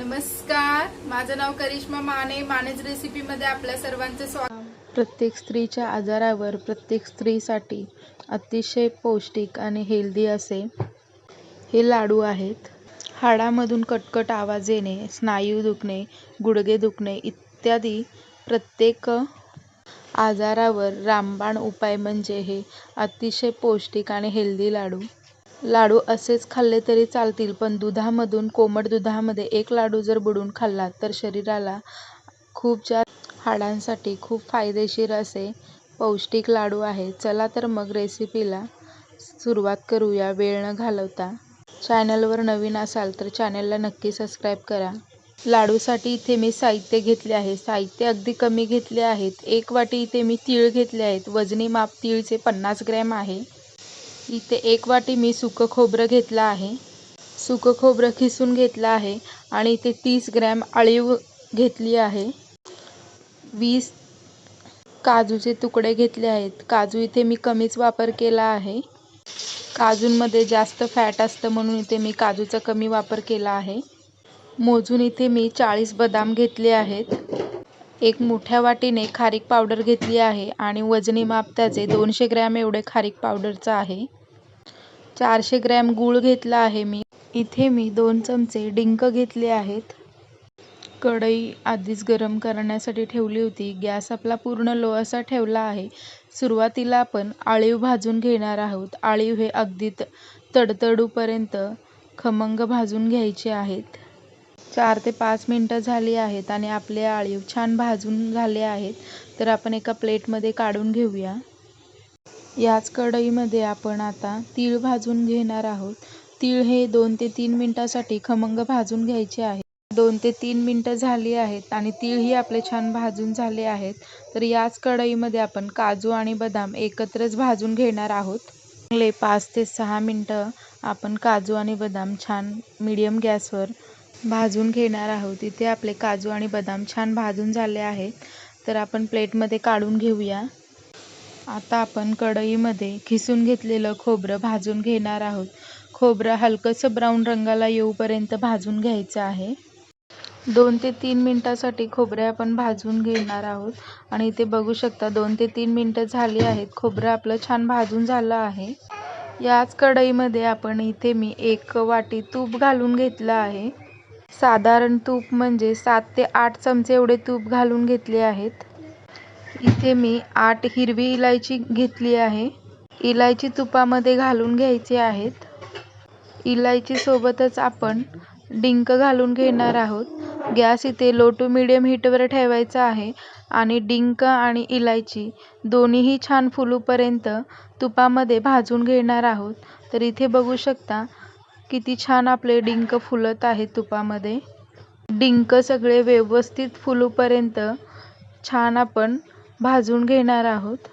नमस्कार. माझं नाव करिश्मा माने. मानेज रेसिपीमध्ये आपल्या सर्वांचं स्वागत. प्रत्येक स्त्रीच्या आजारावर प्रत्येक स्त्रीसाठी अतिशय पौष्टिक आणि हेल्दी असे हे लाडू आहेत. हाडामधून कटकट आवाज येणे स्नायू दुखणे गुडघे दुखणे इत्यादी प्रत्येक आजारावर रामबाण उपाय म्हणजे हे अतिशय पौष्टिक आणि हेल्दी लाडू. लाडू असेच खाल्ले तरी चालतील पण दुधामधून कोमट दुधामध्ये एक लाडू जर बुडवून खाल्ला तर शरीराला खूप जास्त हाडांसाठी खूप फायदेशीर असे पौष्टिक लाडू आहे. चला तर मग रेसिपीला सुरुवात करूया. वेळ न घालवता चॅनलवर नवीन असाल तर चॅनलला नक्की सबस्क्राईब करा. लाडूसाठी इथे मी साहित्य घेतले आहे. साहित्य अगदी कमी घेतले आहेत. एक वाटी इथे मी तीळ घेतले आहेत. वजनी माप तीळचे पन्नास ग्रॅम आहे. इथे एक वाटी मी सुकं खोबरं घेतलं आहे. सुकं खोबरं खिसून घेतलं आहे आणि इथे तीस ग्रॅम अळीव घेतली आहे. वीस काजूचे तुकडे घेतले आहेत. काजू इथे मी कमीच वापर केला आहे. काजूंमध्ये जास्त फॅट असतं म्हणून इथे मी काजूचा कमी वापर केला आहे. मोजून इथे मी चाळीस बदाम घेतले आहेत. एक मोठ्या वाटीने खारीक पावडर घेतली आहे आणि वजनी माप त्याचे दोनशे ग्रॅम एवढे खारीक पावडरचं आहे. चारशे ग्रॅम गूळ घेतला आहे मी. इथे मी दोन चमचे डिंक घेतले आहेत. कढई आधीच गरम करण्यासाठी ठेवली होती. गॅस आपला पूर्ण लो असा ठेवला आहे. सुरुवातीला आपण आळीव भाजून घेणार आहोत. आळीव हे अगदी त- तडतडूपर्यंत खमंग भाजून घ्यायचे आहेत. चार ते पाच मिनटं झाली आहेत आणि आपले आळीव छान भाजून झाले आहेत. तर आपण एका प्लेटमध्ये काढून घेऊया. याच कढईमध्ये आपण आता तीळ भाजून घेणार आहोत. तीळ हे दोन ते तीन मिनटासाठी खमंग भाजून घ्यायचे आहे. दोन ते तीन मिनटं झाली आहेत आणि तीळही आपले छान भाजून झाले आहेत. तर याच कढईमध्ये आपण काजू आणि बदाम एकत्रच भाजून घेणार आहोत. चांगले पाच ते सहा मिनटं आपण काजू आणि बदाम छान मिडियम गॅसवर भाजून घेणार आहोत. इथे आपले काजू आणि बदाम छान भाजून झाले आहेत. तर आपण प्लेटमध्ये काढून घेऊया. आता आपण कढईमध्ये खिसून घेतलेलं खोबरं भाजून घेणार आहोत. खोबरं हलकंसं ब्राऊन रंगाला येऊपर्यंत भाजून घ्यायचं आहे. दोन ते तीन मिनटासाठी खोबरे आपण भाजून घेणार आहोत. आणि इथे बघू शकता दोन ते तीन मिनटं झाली आहेत. खोबरं आपलं छान भाजून झालं आहे. याच कढईमध्ये आपण इथे मी एक वाटी तूप घालून घेतलं आहे. साधारण तूप म्हणजे सात ते आठ चमचे एवढे तूप घालून घेतले आहेत. इथे मी आठ हिरवी इलायची घेतली आहे. इलायची तुपामध्ये घालून घ्यायची आहेत. इलायची सोबतच आपण डिंक घालून घेणार आहोत. गॅस इथे लो टू मिडियम हीटवर ठेवायचा आहे आणि डिंक आणि इलायची दोन्हीही छान फुलूपर्यंत तुपामध्ये भाजून घेणार आहोत. तर इथे बघू शकता किती छान आपले डिंक फुलत आहेत तुपामध्ये. डिंक सगळे व्यवस्थित फुलूपर्यंत छान आपण भाजून घेणार आहोत.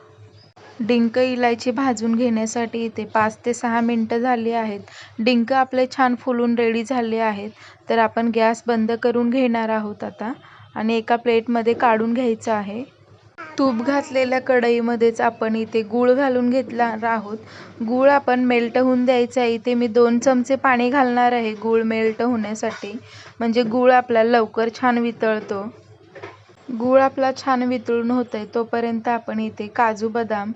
डिंक इलायची भाजून घेण्यासाठी इथे पाच ते सहा मिनटं झाली आहेत. डिंक आपले छान फुलून रेडी झाले आहेत. तर आपण गॅस बंद करून घेणार आहोत आता. आणि एका प्लेटमध्ये काढून घ्यायचं आहे. तूप घातलेल्या कढईमध्येच आपण इथे गूळ घालून घेतणार आहोत. गूळ आपण मेल्ट होऊन द्यायचं आहे. इथे मी दोन चमचे पाणी घालणार आहे गूळ मेल्ट होण्यासाठी. म्हणजे गूळ आपला लवकर छान वितळतो. गूळ आपला छान वितळून होतंय तोपर्यंत आपण इथे काजू बदाम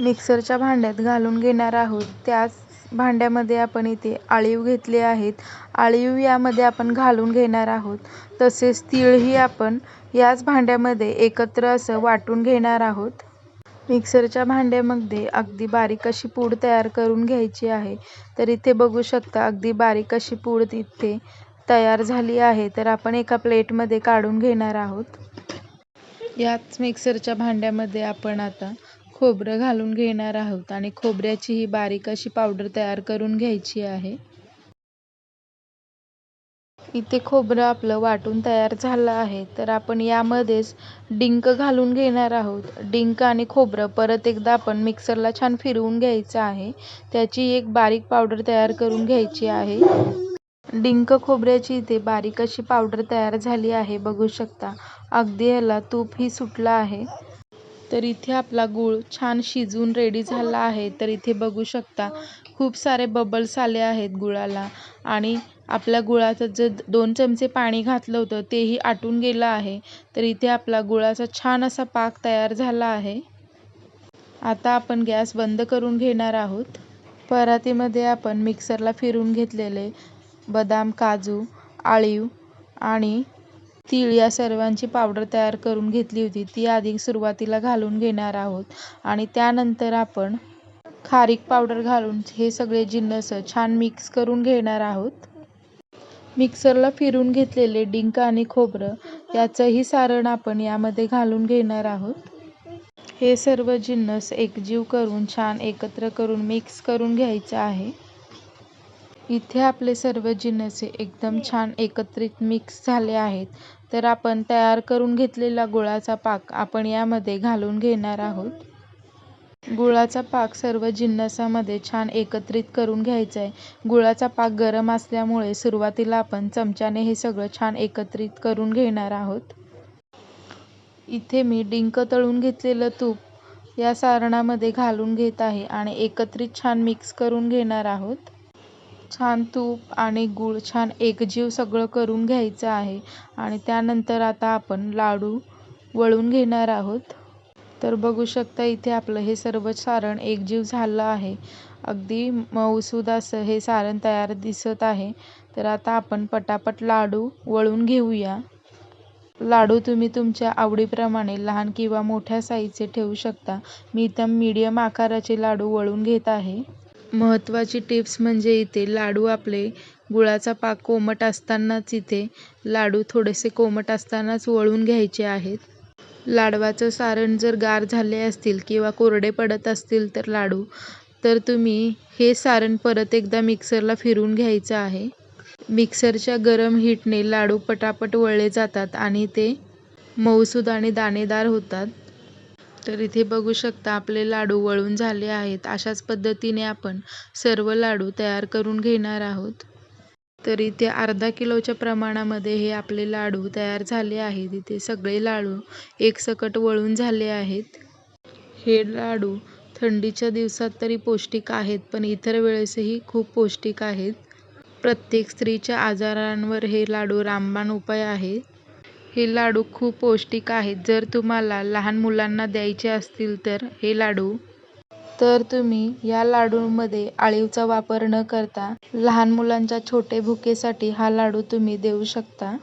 मिक्सरच्या भांड्यात घालून घेणार आहोत. त्याच भांड्यामध्ये आपण इथे आळीव घेतले आहेत. आळीव यामध्ये आपण घालून घेणार आहोत. तसेच तीळही आपण याच भांड्यामध्ये एकत्र असं वाटून घेणार आहोत. मिक्सरच्या भांड्यामध्ये अगदी बारीक अशी पूड तयार करून घ्यायची आहे. तर इथे बघू शकता अगदी बारीक अशी पूड इथे तयार झाली आहे तर आपण एका प्लेटमध्ये काढून घेणार आहोत. याच मिक्सरच्या भांड्यामध्ये आपण आता खोबरं घालून घेणार आहोत आणि खोबऱ्याची ही बारीक अशी पावडर तयार करून घ्यायची आहे. इथे खोबरं आपलं वाटून तयार झालं आहे तर आपण यामध्येच डिंक घालून घेणार आहोत. डिंक आणि खोबरं परत एकदा आपण मिक्सरला छान फिरवून घ्यायचं आहे. त्याची एक बारीक पावडर तयार करून घ्यायची आहे. डिंक खोबऱ्याची इथे बारीक अशी पावडर तयार झाली आहे बघू शकता. अगदी याला तूपही सुटलं आहे. तर इथे आपला गूळ छान शिजून रेडी झाला आहे. तर इथे बघू शकता खूप सारे बबल्स आले आहेत गुळाला. आणि आपल्या गुळाचं जे दोन चमचे पाणी घातलं होतं तेही आटून गेलं आहे. तर इथे आपला गुळाचा छान असा पाक तयार झाला आहे. आता आपण गॅस बंद करून घेणार आहोत. परातीमध्ये आपण मिक्सरला फिरून घेतलेले बदाम काजू आळीव आणि तीळ या सर्वांची पावडर तयार करून घेतली होती. ती आधी सुरुवातीला घालून घेणार आहोत आणि त्यानंतर आपण खारीक पावडर घालून हे सगळे जिन्नस छान मिक्स करून घेणार आहोत. मिक्सरला फिरून घेतलेले डिंक आणि खोबरं याचंही सारण आपण यामध्ये घालून घेणार आहोत. हे सर्व जिन्नस एकजीव करून छान एकत्र करून मिक्स करून घ्यायचं आहे. इथे आपले सर्व जिनसे एकदम छान एकत्रित मिक्स झाले आहेत. तर आपण तयार करून घेतलेला गुळाचा पाक आपण यामध्ये घालून घेणार आहोत. गुळाचा पाक सर्व जिन्नसामध्ये छान एकत्रित करून घ्यायचा आहे. गुळाचा पाक गरम असल्यामुळे सुरुवातीला आपण चमच्याने हे सगळं छान एकत्रित करून घेणार आहोत. इथे मी डिंक तळून घेतलेलं तूप या सारणामध्ये घालून घेत आहे आणि एकत्रित छान मिक्स करून घेणार आहोत. छान तूप आणि गूळ छान एकजीव सगळं करून घ्यायचं आहे. आणि त्यानंतर आता आपण लाडू वळून घेणार आहोत. तर बघू शकता इथे आपलं हे सर्व सारण एकजीव झालं आहे. अगदी मऊसूद असं हे सारण तयार दिसत आहे. तर आता आपण पटापट लाडू वळून घेऊया. लाडू तुम्ही तुमच्या आवडीप्रमाणे लहान किंवा मोठ्या साईजचे ठेवू शकता. मी इथं मीडियम आकाराचे लाडू वळून घेत आहे. महत्त्वाची टिप्स म्हणजे इथे लाडू आपले गुळाचा पाक कोमट असतानाच इथे लाडू थोडेसे कोमट असतानाच वळून घ्यायचे आहेत. लाडवाचं सारण जर गार झाले असतील किंवा कोरडे पडत असतील तर लाडू. तर तुम्ही हे सारण परत एकदा मिक्सरला फिरून घ्यायचं आहे. मिक्सरच्या गरम हीटने लाडू पटापट वळले जातात आणि ते मऊसूद आणि दाणेदार होतात. तर इथे बघू शकता आपले लाडू वळून झाले आहेत. अशाच पद्धतीने आपण सर्व लाडू तयार करून घेणार आहोत. तर इथे अर्धा किलोच्या प्रमाणामध्ये हे आपले लाडू तयार झाले आहेत. इथे सगळे लाडू एकसकट वळून झाले आहेत. हे लाडू थंडीच्या दिवसात तरी पौष्टिक आहेत पण इतर वेळेसही खूप पौष्टिक आहेत. प्रत्येक स्त्रीच्या आजारांवर हे लाडू रामबाण उपाय आहे. हे लाडू खूप पौष्टिक आहेत. जर तुम्हाला लहान मुलांना द्यायचे असतील तर हे लाडू. तर तुम्ही या लाडूमध्ये आळीवचा वापर न करता लहान मुलांच्या छोटे भुकेसाठी हा लाडू तुम्ही देऊ शकता.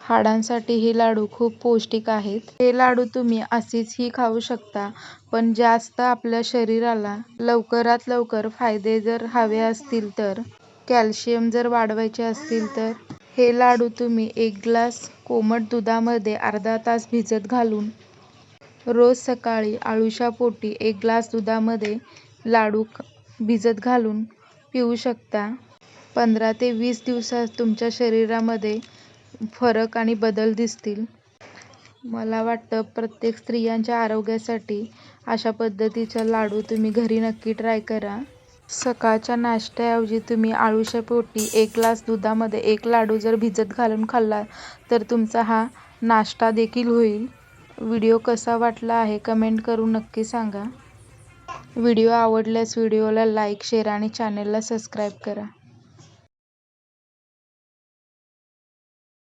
हाडांसाठी हे लाडू खूप पौष्टिक आहेत. हे लाडू तुम्ही असेचही खाऊ शकता पण जास्त आपल्या शरीराला लवकरात लवकर फायदे जर हवे असतील तर कॅल्शियम जर वाढवायचे असतील तर हे लाडू तुम्ही एक ग्लास कोमट दुधामध्ये अर्धा तास भिजत घालून रोज सकाळी आळूशापोटी एक ग्लास दुधामध्ये लाडू भिजत घालून पिऊ शकता. पंधरा ते वीस दिवसात तुमच्या शरीरामध्ये फरक आणि बदल दिसतील. मला वाटतं प्रत्येक स्त्रियांच्या आरोग्यासाठी अशा पद्धतीचा लाडू तुम्ही घरी नक्की ट्राय करा. सकाळच्या नाश्त्याऐवजी तुम्ही आळूच्या पोटी एक ग्लास दुधामध्ये एक लाडू जर भिजत घालून खाल्ला तर तुमचा हा नाश्ता देखील होईल. व्हिडिओ कसा वाटला आहे कमेंट करून नक्की सांगा. व्हिडिओ आवडल्यास व्हिडिओला लाईक शेअर आणि चॅनलला सबस्क्राईब करा.